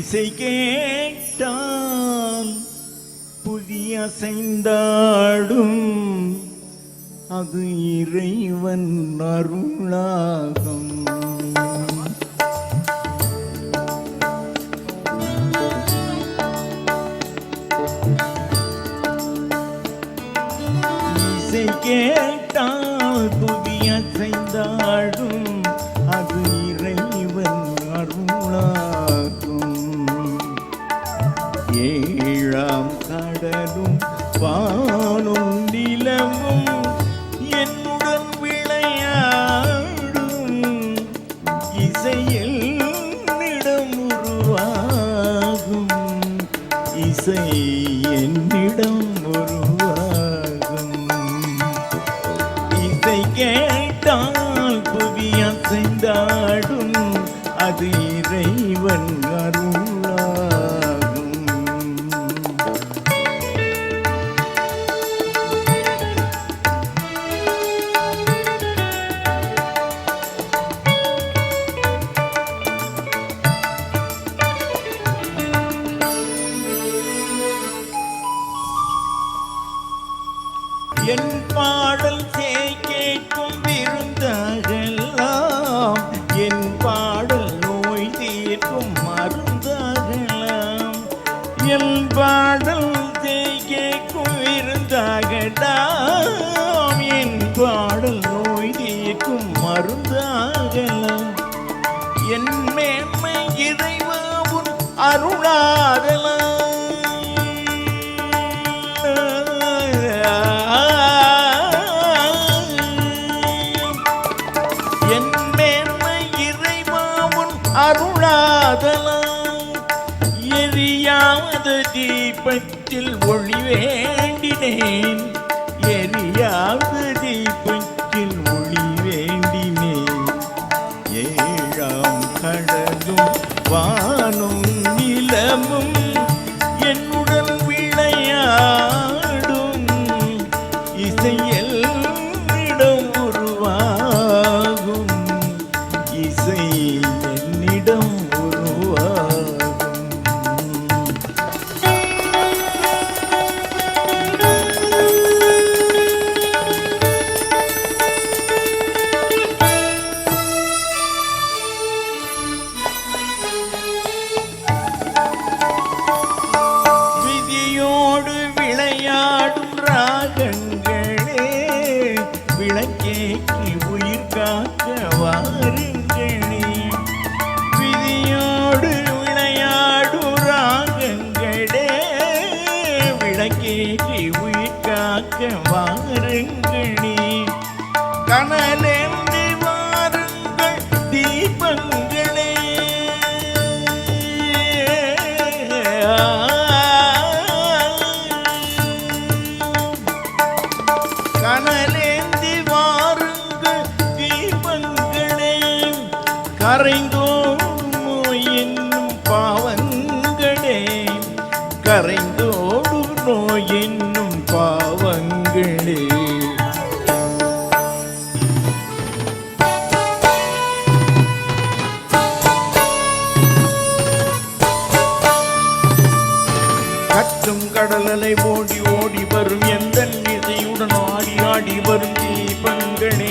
இசை கேட்டான். புதிய அசைந்தாடும் அது இறைவன் அருளாகும். இசை கேட்டால் புதிய செய்தாடும் அது இறைவன் அருளாகும். இசை என்னிடம் ஒரு பாடல் செய் கேட்கும் விருந்தகலாம். என் பாடல் நோய் தீர்க்கும் மருந்தகலாம். என் பாடல் செய் கேட்கும் விருந்தகலாம். என் பாடல் நோய் தீர்க்கும் மருந்தகலாம். என் மேன்மை இறைவாவும் அருளாகலாம். அருளாதலாம் எரியாவது தீபத்தில் ஒளி வேண்டினேன். எரியாவது தீபத்தில் ஒளி வேண்டினேன். ஏழாம் கடலும் வானும் நிலமும் கனலேந்தி என்னும் பாவங்களே. கரைந்தோடு நோய் என்னும் பாவங்களே. கடலலை ஓடி ஓடி வரும். எந்த இசையுடன் ஆடி ஆடி வரும் தீபங்களே.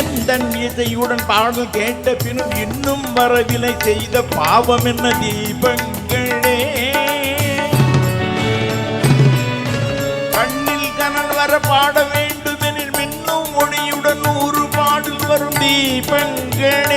எந்த இசையுடன் பாடல் கேட்ட பின்னும் இன்னும் வரவில்லை. செய்த பாவம் என்ன தீபங்களே. கண்ணில் கனல் வர பாட வேண்டுமெனில் மின்னும் ஒளியுடன் நூறு பாடல் வரும் தீபங்கள்.